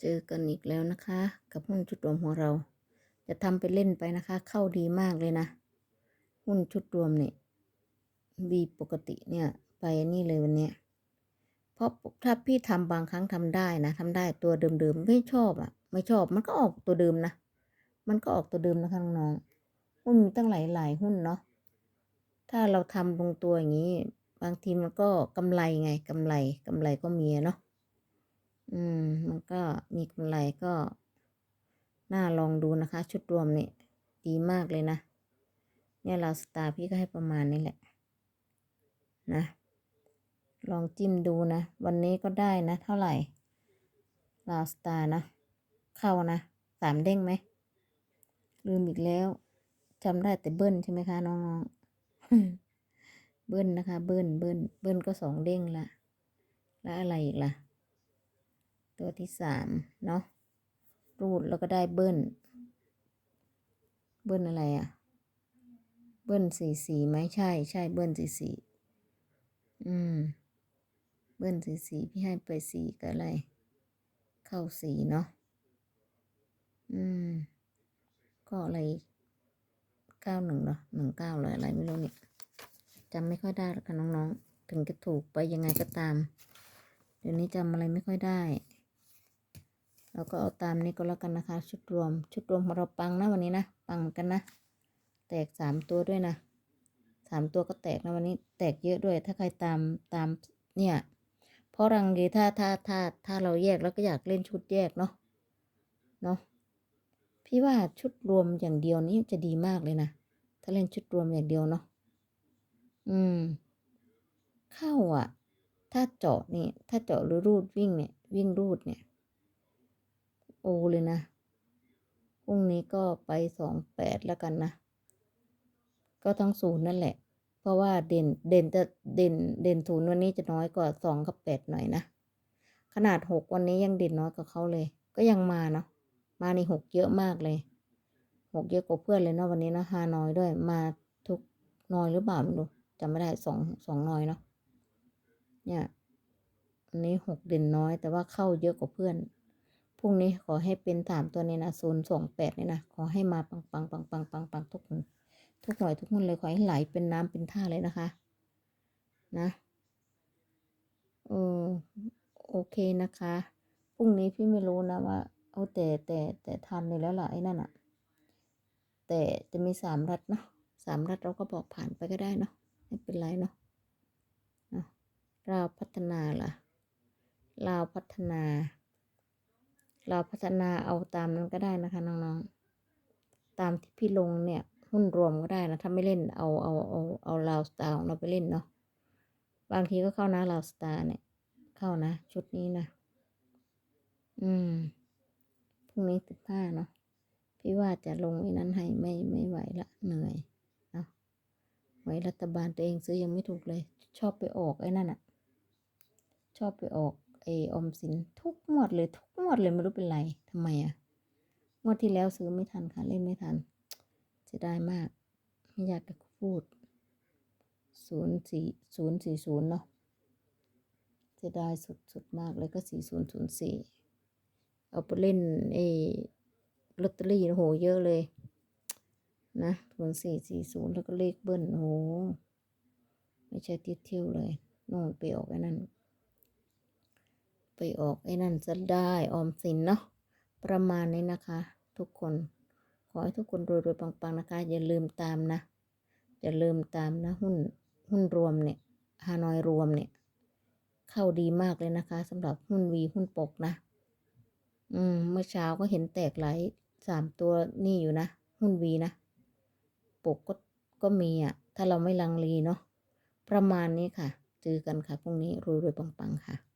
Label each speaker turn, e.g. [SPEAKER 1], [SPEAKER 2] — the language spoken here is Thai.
[SPEAKER 1] เจอกันอีกแล้วนะคะ กับหุ้นชุดรวมของเรา จะทำไปเล่นไปนะคะ เข้าดีมากเลยนะ หุ้นชุดรวมเนี่ยบีปกติเนี่ย ไปนี่เลยวันเนี้ยเพราะถ้าพี่ทำบางครั้งทำได้นะทำได้ตัวเดิมๆไม่ชอบอะ่ะ ไม่ชอบมันก็ออกตัวเดิมนะ มันก็ออกตัวเดิมนะคะน้องๆหุ้นมีตั้งหลายหลายหุ้นเนาะถ้าเราทำลงตัวอย่างนี้ บางทีมันก็กำไรไงกำไรกำไรก็มีเนาะ อืม มันก็มีกำไรก็ น่าลองดูนะคะ ชุดรวมเนี่ยดีมากเลยนะ เนี่ยเราสตาร์พี่ก็ให้ประมาณนี้แหละ นะ ลองจิ้มดูนะ วันนี้ก็ได้นะ เท่าไหร่ลาวสตาร์นะ เข้านะ สามเด้งไหม ลืมอีกแล้วจำได้แต่เบิ้ลใช่ไหมคะน้องๆ เบิ้ลนะคะ เบิ้ลเบิ้ลเบิ้ลก็สองเด้งละ แล้วอะไรอีกล่ะ ตัวที่สามเนาะรูดแล้วก็ได้เบิ้ล เบิ้ลอะไรอะ่ะ เบิ้ลสี่สี่ไหมใช่ใช่เบิ้ลสี่สี่อืม เบิ้ลสี่สี่พี่ให้ไปสี่กับอะไร เข้าสี่เนาะอืม ก็อะไรเก้าหนึ่งเหรอหนึ่งเก้าเลยอะไรไม่รู้เนี่ยจำไม่ค่อยได้แล้วค่ะน้องๆ ถึงจะถูกไปยังไงก็ตาม เดี๋ยวนี้จำอะไรไม่ค่อยได้ เราก็เอาตามนี้ก็แล้วกันนะคะ ชุดรวม ชุดรวมของเราปังนะวันนี้นะ ปังเหมือนกันนะ แตกสามตัวด้วยนะสามตัวก็แตกนะวันนี้ แตกเยอะด้วย ถ้าใครตามตามเนี่ย เพราะรังดีถ้าถ้าถ้าถ้าเราแยกแล้วก็อยากเล่นชุดแยกเนาะ เนาะ พี่ว่าชุดรวมอย่างเดียวนี้จะดีมากเลยนะ ถ้าเล่นชุดรวมอย่างเดียวเนาะ อืม เข้าอะ ถ้าเจาะนี่ ถ้าเจาะหรือรูดวิ่งเนี่ย วิ่งรูดเนี่ย โอเลยนะพรุ่งนี้ก็ไปสองแปดแล้วกันนะ ก็ทั้งศูนย์นั่นแหละ เพราะว่าเด่นเด่นจะเด่นเด่นศูนย์วันนี้จะน้อยกว่าสองกับแปดหน่อยนะ ขนาดหกวันนี้ยังเด่นน้อยกว่าเขาเลย ก็ยังมาเนาะมาในหกเยอะมากเลยหกเยอะกว่าเพื่อนเลยเนาะวันนี้นะฮานอยด้วยมาทุกน้อยหรือเปล่าไม่รู้จำไม่ได้สองสองน้อยเนาะเนี่ยอันนี้หกเด่นน้อยแต่ว่าเข้าเยอะกว่าเพื่อน พรุ่งนี้ขอให้เป็นสามตัวนี้นะศูนย์สองแปดนี่นะ ขอให้มาปังปังปังปังปังปังทุกคนทุกหน่วยทุกคนเลยขอให้ไหลเป็นน้ำเป็นท่าเลยนะคะ นะเออโอเคนะคะพรุ่งนี้พี่ไม่รู้นะว่าเอาแต่แต่แต่ทันเลยแล้วล่ะไอ้นั่นอะแต่จะมีสามรัฐเนาะสามรัฐเราก็บอกผ่านไปก็ได้เนาะไม่เป็นไรเนาะเนาะเราพัฒนาล่ะเราพัฒนา เราพัฒนาเอาตามนั้นก็ได้นะคะน้องๆ ตามที่พี่ลงเนี่ยหุ้นรวมก็ได้นะ ถ้าไม่เล่นเอาเอาเอาเอาลาวสตาร์ของเราไปเล่นเนาะ บางทีก็เข้านะลาวสตาร์เนี่ย เข้านะ ชุดนี้นะ อืม พรุ่งนี้สิบห้าเนาะ พี่ว่าจะลงไอ้นั้นให้ไม่ไม่ไหวละเหนื่อยเนาะไว้รัฐบาลตัวเองซื้อยังไม่ถูกเลย ชอบไปออกไอ้นั่นอะชอบไปออกไอออมสินทุกงวดเลยทุก ดเลยไม่รู้เป็นไรทำไมอะงวดที่แล้วซื้อไม่ทันค่ะ เล่นไม่ทันเสียดายมาก ไม่อยากจะพูดศูนย์สี่ศูนย์สี่ศูนย์เนาะเสียดายสุดสุดมากเลยก็สี่ศูนย์ศูนย์สี่เอาไปเล่นไอ้ลอตเตอรี่โอ้โหเยอะเลย นะศูนย์สี่สี่ศูนย์แล้วก็เลขเบิ้ลโหไม่ใช่เที่ยวเที่ยวเลยน่นไปออกไอ้นั่น ไปออกไอ้นั่นจะได้ออมสินเนาะประมาณนี้นะคะ ทุกคน ขอให้ทุกคนรวยๆปังๆนะคะ อย่าลืมตามนะ อย่าลืมตามนะ หุ้นหุ้นรวมเนี่ยฮานอยรวมเนี่ย เข้าดีมากเลยนะคะสำหรับหุ้นวีหุ้นปกนะ อืม เมื่อเช้าก็เห็นแตกหลายสามตัวนี่อยู่นะ หุ้นวีนะ ปกก็ก็มีอะ ถ้าเราไม่ลังเลเนาะประมาณนี้ค่ะ เจอกันค่ะพรุ่งนี้รวยๆปังๆค่ะ